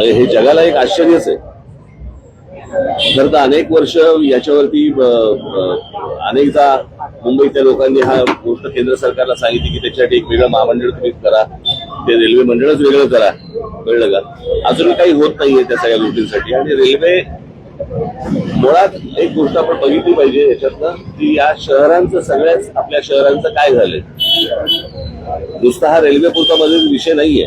हे जगाला एक आश्चर्यच आहे. खर तर अनेक वर्ष याच्यावरती अनेकदा मुंबईतल्या लोकांनी हा गोष्ट केंद्र सरकारला सांगितली की त्याच्यासाठी एक वेगळं महामंडळ तुम्ही करा. ते रेल्वे मंडळच वेगळं करा. कळलं का? अजून काही होत नाहीये त्या सगळ्या गोष्टींसाठी. आणि रेल्वे मुळात एक गोष्ट आपण बघितली पाहिजे याच्यातनं की या शहरांचं सगळ्याच आपल्या शहरांचं काय झालंय? नुसता हा रेल्वे पुरता मध्ये विषय नाहीये.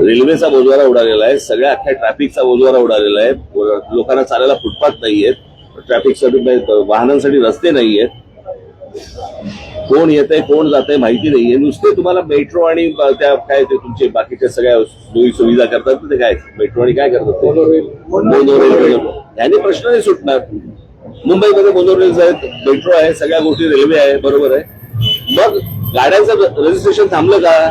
रेल्वेचा बोजवारा उडालेला आहे. सगळ्या अख्ख्या ट्रॅफिकचा बोजवारा उडालेला आहे. लोकांना चालायला फुटपाथ नाहीयेत. ट्रॅफिकसाठी वाहनांसाठी रस्ते नाहीयेत. कोण येत आहे कोण जात आहे माहिती नाहीये. नुसते तुम्हाला मेट्रो आणि त्या काय ते तुमचे बाकीच्या सगळ्या सोयी सुविधा करतात ते काय? मेट्रो आणि काय करतात ते? मोनोरेल. याने प्रश्न नाही सुटणार. मुंबईमध्ये मोनोरेल्स आहेत मेट्रो आहे सगळ्या गोष्टी रेल्वे आहे बरोबर आहे. मग गाड्यांचं रजिस्ट्रेशन थांबलं का?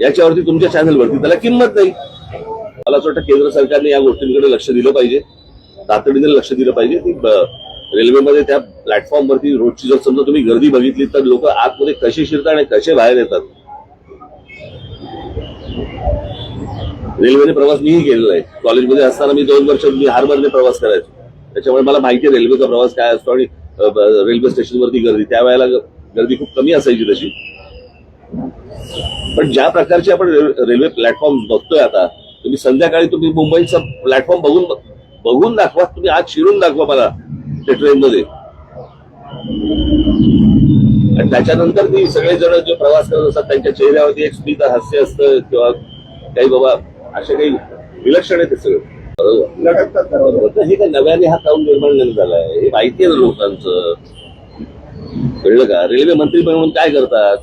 याच्यावरती तुमच्या चॅनलवरती त्याला किंमत नाही. मला असं वाटतं केंद्र सरकारने या गोष्टींकडे लक्ष दिलं पाहिजे. तातडीने लक्ष दिलं पाहिजे की रेल्वेमध्ये त्या प्लॅटफॉर्मवरती रोजची जर समजा तुम्ही गर्दी बघितली तर लोक आतमध्ये कसे शिरतात आणि कसे बाहेर येतात? रेल्वेने प्रवास मीही केलेला आहे. कॉलेजमध्ये असताना मी दोन वर्ष मी हार्बरने प्रवास करायचो. त्याच्यामुळे मला माहिती आहे रेल्वेचा प्रवास काय असतो आणि रेल्वे स्टेशनवरती गर्दी. त्यावेळेला गर्दी खूप कमी असायची तशी. पण ज्या प्रकारचे आपण रेल्वे प्लॅटफॉर्म बघतोय आता तुम्ही संध्याकाळी तुम्ही मुंबईचा प्लॅटफॉर्म बघून बघून दाखवा तुम्ही आज शिरून दाखवा मला ते ट्रेनमध्ये. आणि त्याच्यानंतर ती सगळेजण जे प्रवास करत असतात त्यांच्या चेहऱ्यावरती एक स्मित हास्य असतं किंवा काही बाबा असे काही विलक्षण आहे ते सगळं. बरोबर. हे काय नव्याने हा काम निर्माण नाही झालाय हे माहिती आहे ना लोकांचं. कळलं का? रेल्वे मंत्री म्हणून काय करतात?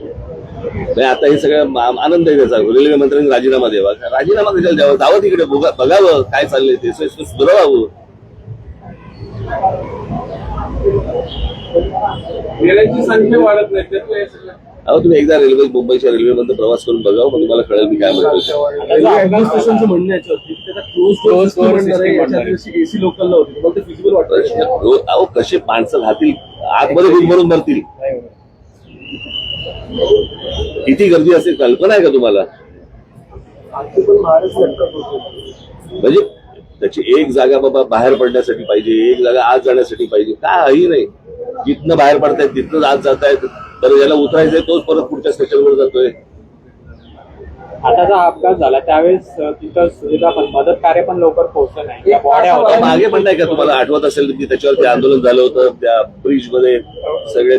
नाही आता हे सगळं मा- आनंद आहे त्याचा. रेल्वे मंत्र्यांनी राजीनामा द्यावा. राजीनामा कशाला द्यावा. जावं तिकडे बघा- बघावं काय चाललंय ते. सुधारावं. संख्या वाढत नाही हे अहो तुम्ही एकदा रेल्वे मुंबईच्या रेल्वेमध्ये प्रवास करून बघावं मग तुम्हाला कळेल मी काय म्हणतो रेल्वे अहो कसे माणसं राहतील? आतमध्ये भरून भरतील. किती गर्दी असेल? कल्पना आहे का तुम्हाला? म्हणजे त्याची एक जागा बाबा बाहेर पडण्यासाठी पाहिजे एक जागा आत जाण्यासाठी पाहिजे. काही नाही. जिथनं बाहेर पडतायत तिथनं आत जात आहेत तर याला उतरायचंय तोच परत पुढच्या स्टेशनवर जातोय. आता जो अपघात झाला त्यावेळेस तिथं सुविधा पण मदत कार्य पण लवकर पोहोचलं नाही. मागे पण नाही का तुम्हाला आठवत असेल की त्याच्यावरती आंदोलन झालं होतं त्या ब्रिजमध्ये सगळे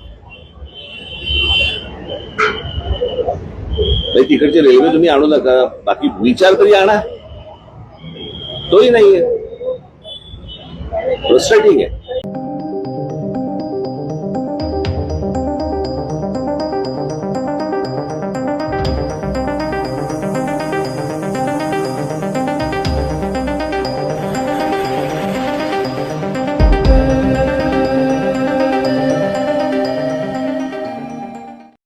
नाही, तिकडची रेल्वे तुम्ही आणू नका. बाकी विचार तरी आणा. तोही नाहीये. फ्रस्ट्रेटिंग आहे.